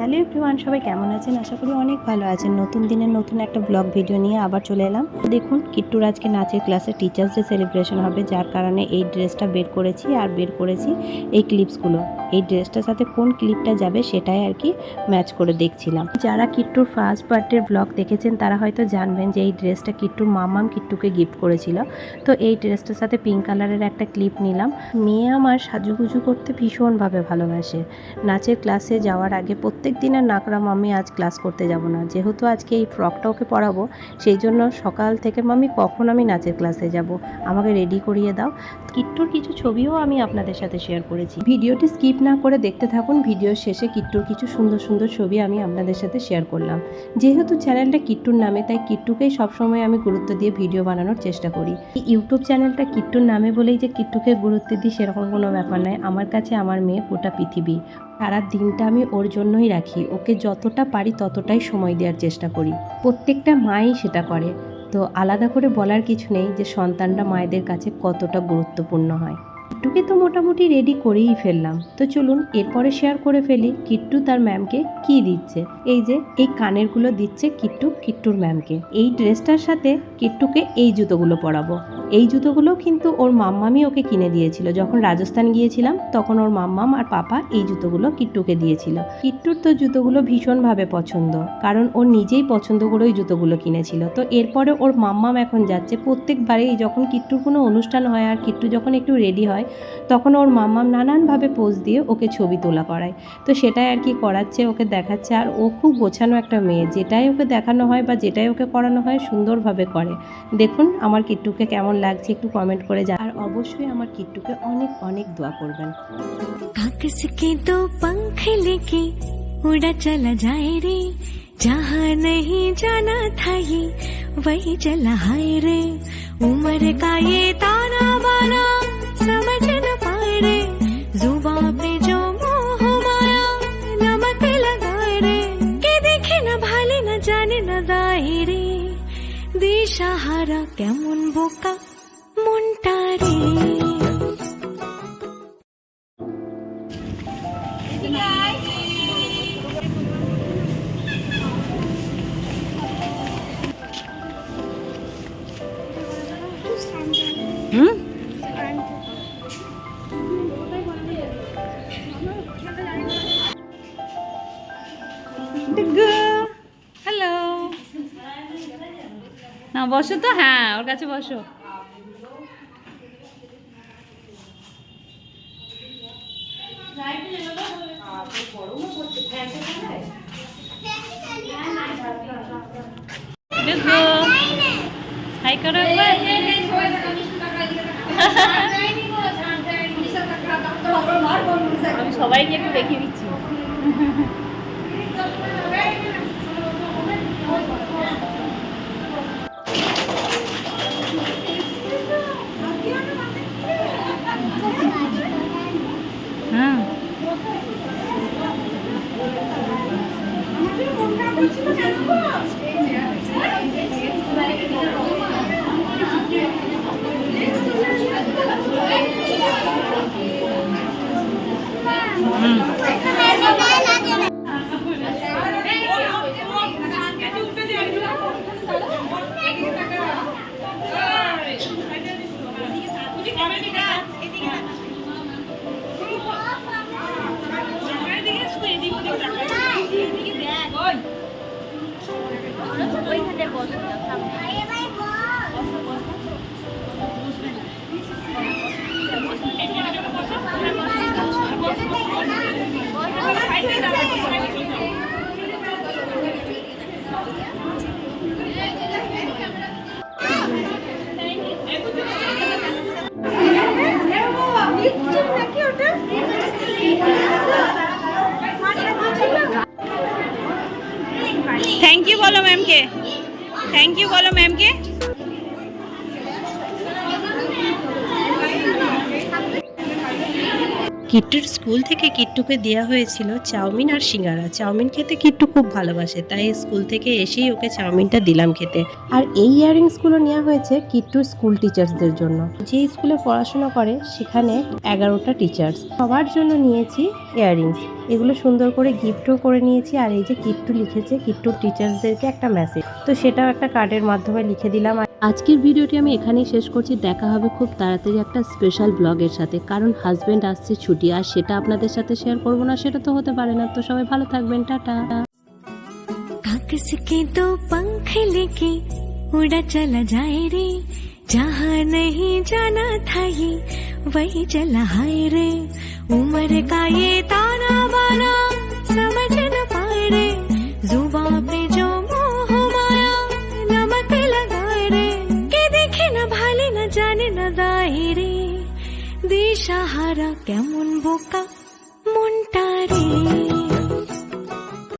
Hello everyone, সবাই কেমন আছেন? আশা করি অনেক ভালো আছেন। নতুন দিনের নতুন একটা ব্লগ ভিডিও নিয়ে আবার চলে এলাম। দেখুন, কিট্টুর আজকে নাচের ক্লাসে টিচার্স ডে সেলিব্রেশন হবে, যার কারণে এই ড্রেসটা বের করেছি আর বের করেছি এই ক্লিপসগুলো এই ড্রেসটার সাথে কোন ক্লিপটা যাবে সেটাই আর কি ম্যাচ করে দেখছিলাম। যারা কিট্টুর ফার্স্ট বার্থডের ব্লগ দেখেছেন, তারা হয়তো জানবেন যে এই ড্রেসটা কিট্টুর মামাম কিট্টুকে গিফট করেছিল। তো এই ড্রেসটার সাথে পিঙ্ক কালারের একটা ক্লিপ নিলাম। মেয়ে আমার সাজুগুজু করতে ভীষণভাবে ভালোবাসে। নাচের ক্লাসে যাওয়ার আগে প্রত্যেক দিনের নাকরা মামি আজ ক্লাস করতে যাব না। যেহেতু আজকে এই ফ্রকটা ওকে পরাবো সেই জন্য সকাল থেকে মামি কখন আমি নাচের ক্লাসে যাব, আমাকে রেডি করিয়ে দাও। কিট্টুর কিছু ছবিও আমি আপনাদের সাথে শেয়ার করেছি। ভিডিওটি স্কিপ না করে দেখতে থাকুন ভিডিওর শেষে কিট্টুর কিছু সুন্দর সুন্দর ছবি আমি আপনাদের সাথে শেয়ার করলাম। যেহেতু চ্যানেলটা কিট্টুর নামে, তাই কিট্টুকেই সবসময় আমি গুরুত্ব দিয়ে ভিডিও বানানোর চেষ্টা করি। ইউটিউব চ্যানেলটা কিট্টুর নামে বলেই যে কিট্টুকে গুরুত্ব দিই, সেরকম কোনো ব্যাপার নয় আমার কাছে আমার মেয়ে গোটা পৃথিবী। সারা দিনটা আমি ওর জন্যই রাখি। ওকে যতটা পারি ততটাই সময় দেওয়ার চেষ্টা করি। প্রত্যেকটা মাই সেটা করে। তো আলাদা করে বলার কিছু নেই যে সন্তানরা মায়েদের কাছে কতটা গুরুত্বপূর্ণ হয়। কিট্টুকে তো মোটামুটি রেডি করেই ফেললাম। তো চলুন এরপরে শেয়ার করে ফেলি কিট্টু তার ম্যামকে কি দিচ্ছে। এই যে, এই কানেরগুলো দিচ্ছে কিট্টু কিট্টুর ম্যামকে এই ড্রেসটার সাথে কিট্টুকে এই জুতোগুলো পরাবো। এই জুতোগুলো কিন্তু ওর মাম্মামি ওকে কিনে দিয়েছিল। যখন রাজস্থান গিয়েছিলাম, তখন ওর মাম্মাম আর পাপা এই জুতোগুলো কিট্টুকে দিয়েছিল। কিট্টুর তো জুতোগুলো ভীষণভাবে পছন্দ, কারণ ও নিজেই পছন্দ করে ওই জুতোগুলো কিনেছিল। তো এরপরে ওর মাম্মাম এখন যাচ্ছে। প্রত্যেকবারেই যখন কিট্টুর কোনো অনুষ্ঠান হয় আর কিট্টু যখন একটু রেডি হয়, তখন ওর মাম্মাম নানানভাবে পোজ দিয়ে ওকে ছবি তোলা করায়। তো সেটাই আর কি করাচ্ছে, ওকে দেখাচ্ছে। আর ও খুব গোছানো একটা মেয়ে। যেটাই ওকে দেখানো হয় বা যেটাই ওকে করানো হয় সুন্দরভাবে করে। দেখুন আমার কিট্টুকে কেমন লাগছে একটু কমেন্ট করে যা আর অবশ্যই আমার কিট্টুকে অনেক অনেক দোয়া করবেন कागज के दो पंख लेके उड़ा चला जाए रे जहाँ नहीं जाना था ये वही चला हाय रे उम्र का ये ताना बाना দিশাহারা কেমন বোকা মনটা রে বসো তো হ্যাঁ ওর কাছে বসো। হাই করো আমি সবাইকে একটু দেখিয়ে দিচ্ছি। থ্যাংক ইউ বলো ম্যামকে থ্যাংক ইউ বলো ম্যামকে কিট্টুর স্কুল থেকে কিট্টুকে দেওয়া হয়েছিল চাউমিন আর সিঙ্গারা। চাউমিন খেতে কিট্টু খুব ভালোবাসে, তাই স্কুল থেকে এসেই ওকে চাউমিনটা দিলাম খেতে। আর এই ইয়াররিংসগুলো নেওয়া হয়েছে কিট্টুর স্কুল টিচার্সদের জন্য। যে স্কুলে পড়াশোনা করে, সেখানে এগারোটা টিচার্স। সবার জন্য নিয়েছি ইয়াররিংস এগুলো সুন্দর করে গিফটও করে নিয়েছি, আর এই যে কিট্টু লিখেছে, কিট্টুর টিচার্সদেরকে একটা মেসেজ তো সেটাও একটা কার্ডের মাধ্যমে লিখে দিলাম আর আজকের ভিডিওটি আমি এখানেই শেষ করছি দেখা হবে খুব তাড়াতাড়ি একটা স্পেশাল ব্লগের সাথে কারণ হাজবেন্ড আসছে ছুটি আর সেটা আপনাদের সাথে শেয়ার করবো না সেটা তো হতে পারে না তো সবাই ভালো থাকবেন টাটা कागज के दो पंख लेके उड़ा चला जाए रे जहाँ नहीं जाना था ये वही चला हाय रे उम्र का ये ताना बाना समझ দিশাহারা কেমন বোকা?